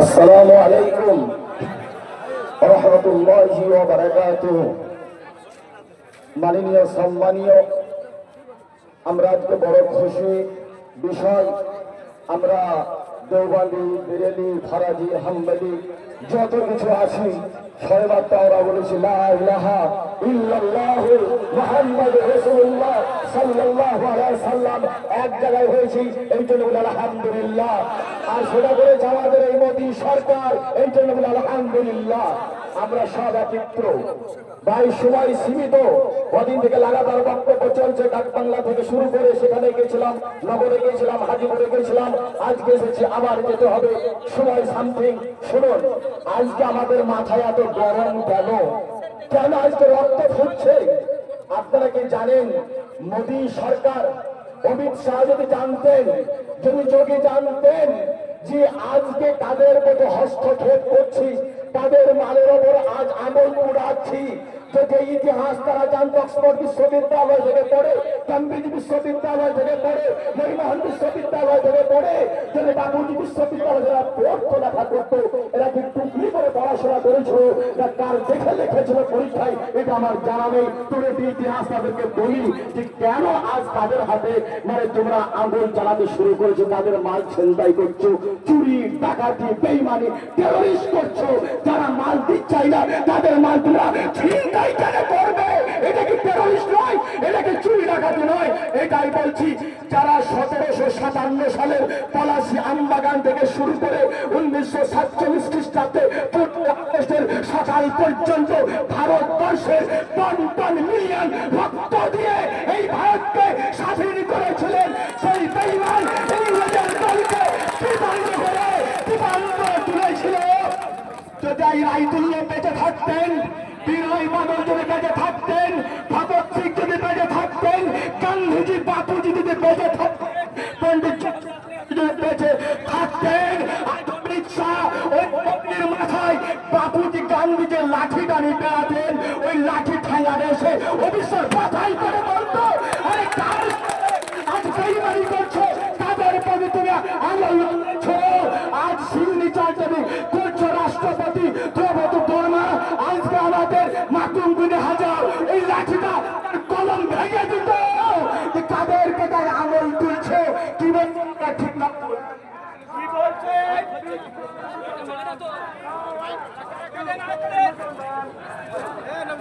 আসসালামু আলাইকুম। ورحمة الله وبركاته মাননীয় সম্মানীয় আমরা আজকে বড় খুশি। বিষয় আমরা দেওবান্দি বিরেলি ফারাজি, হাম্বালি, যত কিছু আছে আমরা বলেছি, লা ইলাহা ইল্লাল্লাহু মুহাম্মাদুর রাসূলুল্লাহ সাল্লাল্লাহু আলাইহি সাল্লাম। এক জায়গায় আলহামদুলিল্লাহ। আর সেটা করে আমাদের এই মোদী সরকার, এই জন্য আলহামদুলিল্লাহ। আমরা সব একত্র ভাই সময় সীমিত। কদিন থেকে লাগাতার বক্তব্য চলছে ডাকবাংলা থেকে শুরু করে সেখানে গেছিলাম, নগরে গেছিলাম, হাজিপুরে গেছিলাম। আজকে এসেছি, আবার যেতে হবে। সময় সামথিং শুনুন। আজকে আমাদের মাথায় এত গরম কেন? কেন আজকে রক্ত ফুটছে? আপনারা কি জানেন, মোদী সরকার, অমিত শাহ যদি জানতেন, যদি যোগী জানতেন যে আজকে তাদের মতো হস্তক্ষেপ করছি তাদের মালের ওপর আজ আমল উড়াচ্ছি যে যে ইতিহাস তারা জানতো অক্সফোর্ড বিশ্ববিদ্যালয় থেকে পড়ে কেমব্রিজ বিশ্ববিদ্যালয় থেকে পড়ে মহিমোহন বিশ্ববিদ্যালয় থেকে পড়ে যদি বাবুজি বিশ্ববিদ্যালয় যারা পড়তো লেখা করতো। করেছিল না কার দেখে লিখেছিল পরীক্ষায়, এটা আমার জানা নেই। তোরে ইতিহাস তাদেরকে বলি যে কেন আজ তাদের হাতে মানে তোমরা আঙুল চালাতে শুরু করেছ, তাদের মাল ছেলদাই করছ, চুরি, ডাকাতি, বেইমানি টেরোরিস্ট করছ, যারা মাল দিচ্ছাই না, তাদের মাল তোমরা ছিনতাই কেন করবে? এটা কি টেরোরিস্ট নয়? এটা কি ডাকাতি নয়, এটাই বলছি, যারা সতেরোশো সাতান্ন সালের পলাশি আমবাগান থেকে শুরু করে উনিশশো সাতচল্লিশ খ্রিস্টাব্দে আগস্টের সকাল পর্যন্ত ভারতবর্ষের টন টন মিলিয়ন রক্ত দিয়ে এই ভারতকে স্বাধীন করেছিলেন সেই বেইমান ইংরেজের দলকে তুলেছিল। যদি এই রায়তুল্য বেঁচে থাকতেন, বিনয় বাদল যদি বেঁচে থাকতেন ভগৎ সিং যদি বেঁচে থাকতেন গান্ধীজি বাপুজি যদি বেঁচে থাকতেন পণ্ডিত যদি বেঁচে থাকতেন আর অমিত শাহ ওই পত্নীর মাথায় বাপুজি গান্ধীকে টানি বেড়াতেন ওই লাঠি ঠেঙ্গা এসে অবিশ্বাস বাধাই করে বলতো আরে কার আজ বেইমানি করছ তাদের প্রতি তুমি আঙুল আজ সিগনেচার যদি করছ রাষ্ট্রপতি দ্রৌপদী বর্মা আজকে আমাদের মাতুম গুনে হাজার এই লাঠিটা কলম ভেঙে দিত কাদেরকে তাই আঙুল তুলছে কি বলছে ঠিক না বায়োটুরিও হন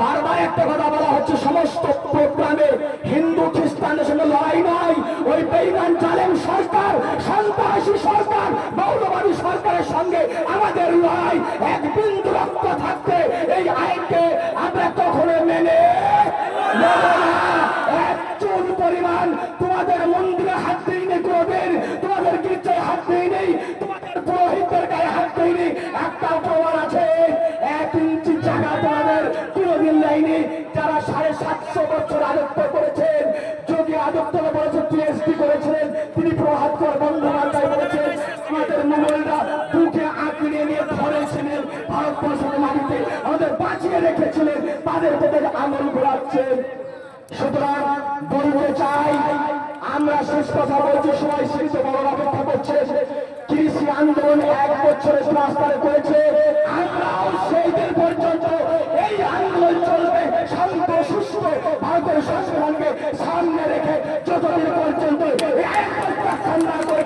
বারবার একটা কথা বলা হচ্ছে, সমস্ত প্রোগ্রামে হিন্দু খ্রিস্টানদের সঙ্গে লড়াই নয়। ওই বেইমান, জালেম সরকার, সন্ত্রাসী সরকার, মৌলবাদী সরকারের সঙ্গে আমাদের লড়াই, এক বিন্দু রক্ত থাকতে সাতশো বছর রাজত্ব করেছেন। যদি রাজত্ব বলেছেন পিএইচডি করেছিলেন। তিনি প্রভাত কর বন্দ্যোপাধ্যায় বলেছেন, আমাদের মোগলরা বুকে আঁকড়ে নিয়ে ধরেছিলেন, ভারতবর্ষের মাটিতে। আমাদের বাঁচিয়ে রেখেছিলেন, তাদের পেটে আঙুল ঘোরাচ্ছেন। সুতরাং বলতে চাই, আমরা শেষ কথা বলছি, সবাই সীমিত বড় অপেক্ষা করছে। কৃষি আন্দোলন এক বছরের রাস্তায় করেছে। Santa Coisa.